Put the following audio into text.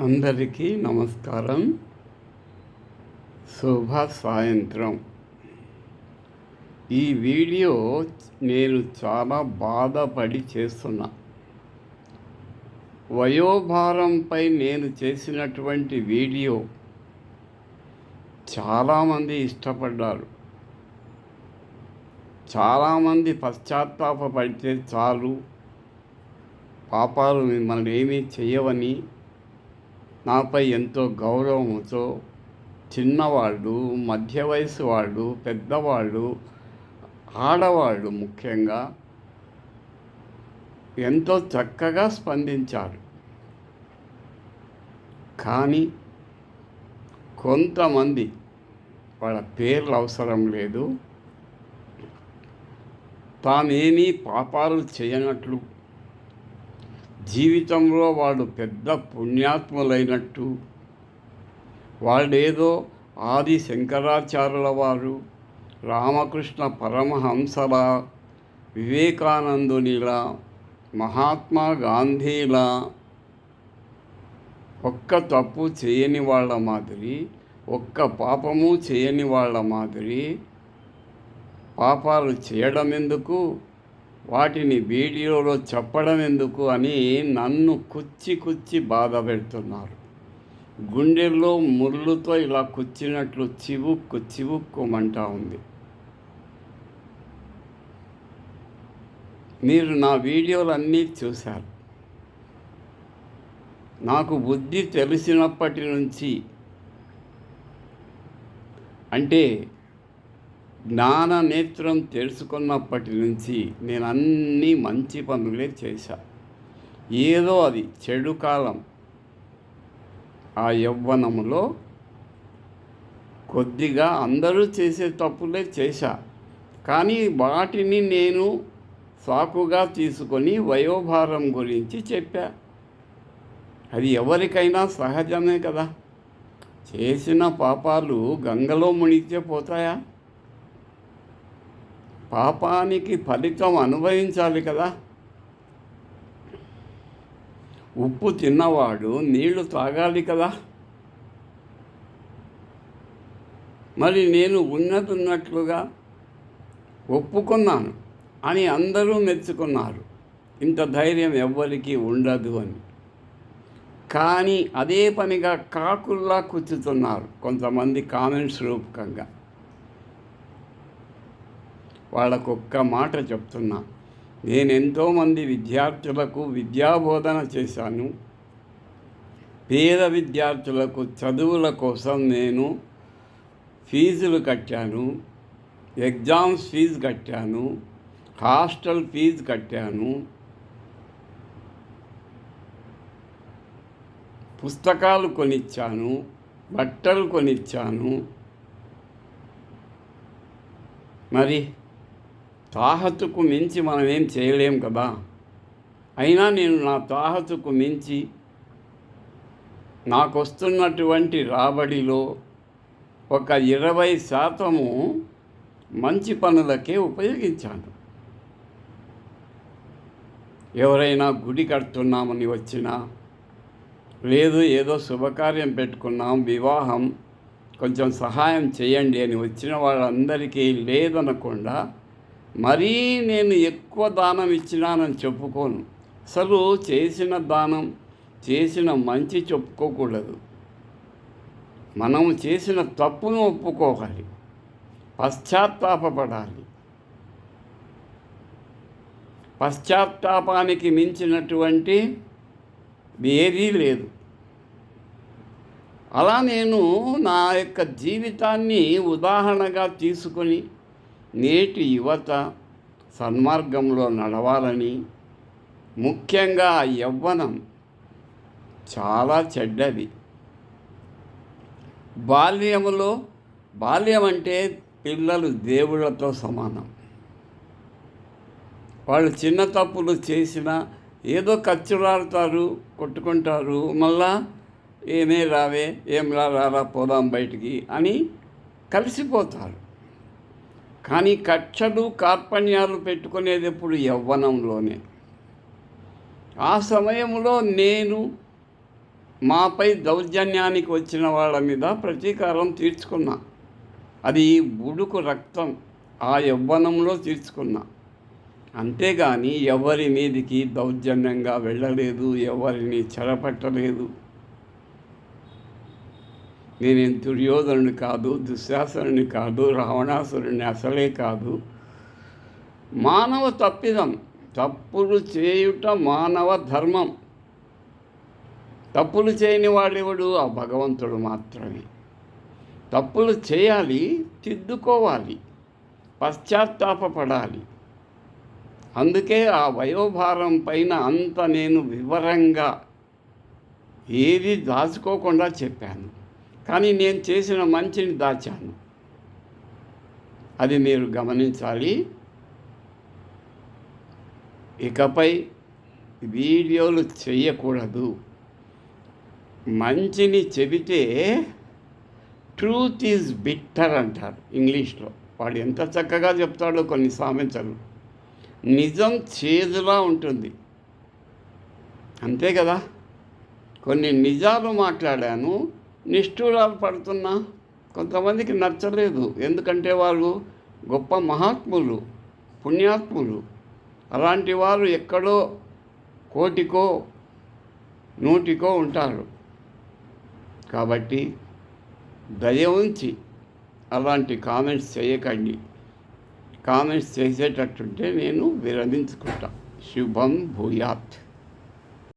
అందరికీ నమస్కారం. శుభ సాయంత్రం. ఈ వీడియో నేను చాలా బాధపడి చేస్తున్నా. వయోభారంపై నేను చేసినటువంటి వీడియో చాలామంది ఇష్టపడ్డారు. చాలామంది పశ్చాత్తాపడితే చాలు. పాపాలు మిమ్మల్ని ఏమీ చేయవని నాపై ఎంతో గౌరవంతో చిన్నవాళ్ళు మధ్య వయసు వాళ్ళు పెద్దవాళ్ళు ఆడవాళ్ళు ముఖ్యంగా ఎంతో చక్కగా స్పందించారు. కానీ కొంతమంది వాళ్ళ పేర్లు అవసరం లేదు. తానేమీ పాపాలు చేయనట్లు జీవితంలో వాళ్ళు పెద్ద పుణ్యాత్ములైనట్టు. వాళ్ళేదో ఆది శంకరాచార్యుల వారు రామకృష్ణ పరమహంసల వివేకానందునిలా మహాత్మా గాంధీలా. ఒక్క తప్పు చేయని వాళ్ళ మాదిరి ఒక్క పాపము చేయని వాళ్ళ మాదిరి పాపాలు చేయడం ఎందుకు వాటిని వీడియోలో చెప్పడం ఎందుకు అని నన్ను కుచ్చి కుచ్చి బాధ పెడుతున్నారు. గుండెల్లో ముళ్ళుతో ఇలా కుచ్చినట్లు చివుక్కు చివుక్కుమంటా ఉంది. మీరు నా వీడియోలన్నీ చూశారు. నాకు బుద్ధి తెలిసినప్పటి నుంచి అంటే జ్ఞాన నేత్రం తెలుసుకున్నప్పటి నుంచి నేను అన్నీ మంచి పనులే చేశా. ఏదో అది చెడు కాలం. ఆ యవ్వనములో కొద్దిగా అందరూ చేసే తప్పులే చేశా. కానీ వాటిని నేను సాకుగా తీసుకొని వయోభారం గురించి చెప్పా. అది ఎవరికైనా సహజమే కదా. చేసిన పాపాలు గంగలో మునిగితే పోతాయా? పాపానికి ఫలితం అనుభవించాలి కదా. ఉప్పు తిన్నవాడు నీళ్ళు తాగాలి కదా. మరి నేను ఉన్నతున్నట్లుగా ఒప్పుకున్నాను అని అందరూ మెచ్చుకున్నారు. ఇంత ధైర్యం ఎవ్వరికీ ఉండదు అని. కానీ అదే పనిగా కాకుల్లా కూర్చుతున్నారు కొంతమంది కామెంట్స్ రూపకంగా. వాళ్ళకు ఒక్క మాట చెప్తున్నా. నేను ఎంతోమంది విద్యార్థులకు విద్యాబోధన చేశాను పేద విద్యార్థులకు చదువుల కోసం నేను ఫీజులు కట్టాను ఎగ్జామ్స్ ఫీజు కట్టాను హాస్టల్ ఫీజు కట్టాను పుస్తకాలు కొనిచ్చాను బట్టలు కొనిచ్చాను. మరి తాహతుకు మించి మనం ఏం చేయలేం కదా. అయినా నేను నా తాహతుకు మించి నాకు వస్తున్నటువంటి రాబడిలో ఒక ఇరవై శాతము మంచి పనులకే ఉపయోగించాను. ఎవరైనా గుడి కడుతున్నామని వచ్చినా లేదు ఏదో శుభకార్యం పెట్టుకున్నాం వివాహం కొంచెం సహాయం చేయండి అని వచ్చిన వాళ్ళందరికీ లేదనకుండా మరీ నేను ఎక్కువ దానం ఇచ్చినానని చెప్పుకోను. అసలు చేసిన దానం చేసిన మంచి చెప్పుకోకూడదు. మనం చేసిన తప్పును ఒప్పుకోవాలి. పశ్చాత్తాపడాలి పశ్చాత్తాపానికి మించినటువంటి ఏదీ లేదు. అలా నేను నా యొక్క జీవితాన్ని ఉదాహరణగా తీసుకొని నేటి యువత సన్మార్గంలో నడవాలని ముఖ్యంగా యవ్వనం చాలా చెడ్డది. బాల్యములో బాల్యం అంటే పిల్లలు దేవుళ్ళతో సమానం. వాళ్ళు చిన్న తప్పులు చేసినా ఏదో ఖర్చులాడతారు కొట్టుకుంటారు మళ్ళా ఏమే రావే ఏం రా రారా పోదాం బయటికి అని కలిసిపోతారు. కానీ కక్షలు కార్పణ్యాలు పెట్టుకునేది ఎప్పుడు యవ్వనంలోనే. ఆ సమయంలో నేను మాపై దౌర్జన్యానికి వచ్చిన వాళ్ళ మీద ప్రతీకారం తీర్చుకున్నా. అది బుడుకు రక్తం ఆ యవ్వనంలో తీర్చుకున్నా. అంతేగాని ఎవరి మీదికి దౌర్జన్యంగా వెళ్ళలేదు ఎవరిని చెరపట్టలేదు నేనేం దుర్యోధనుని కాదు దుశ్శాసనుని కాదు రావణాసురుని అసలే కాదు. మానవ తప్పిదం తప్పులు చేయుట మానవ ధర్మం. తప్పులు చేయని వాడెవడు? ఆ భగవంతుడు మాత్రమే. తప్పులు చేయాలి తిద్దుకోవాలి పశ్చాత్తాపపడాలి. అందుకే ఆ వయోభారం పైన అంత నేను వివరంగా ఏది దాచుకోకుండా చెప్పాను. కానీ నేను చేసిన మంచిని దాచాను. అది మీరు గమనించాలి. ఇకపై వీడియోలు చేయకూడదు. మంచిని చెబితే ట్రూత్ ఈజ్ బిట్టర్ అంటారు ఇంగ్లీష్లో. వాడు ఎంత చక్కగా చెప్తాడో కొన్ని సామెతలు. నిజం చేదులా ఉంటుంది. అంతే కదా? కొన్ని నిజాలు మాట్లాడాను. నిష్ఠూరాలు పడుతున్నా కొంతమందికి నచ్చలేదు. ఎందుకంటే వాళ్ళు గొప్ప మహాత్ములు పుణ్యాత్ములు. అలాంటి వారు ఎక్కడో కోటికో నూటికో ఉంటారు. కాబట్టి దయ ఉంచి అలాంటి కామెంట్స్ చేయకండి. కామెంట్స్ చేసేటట్టుంటే నేను విరమించుకుంటా. శుభం భూయాత్.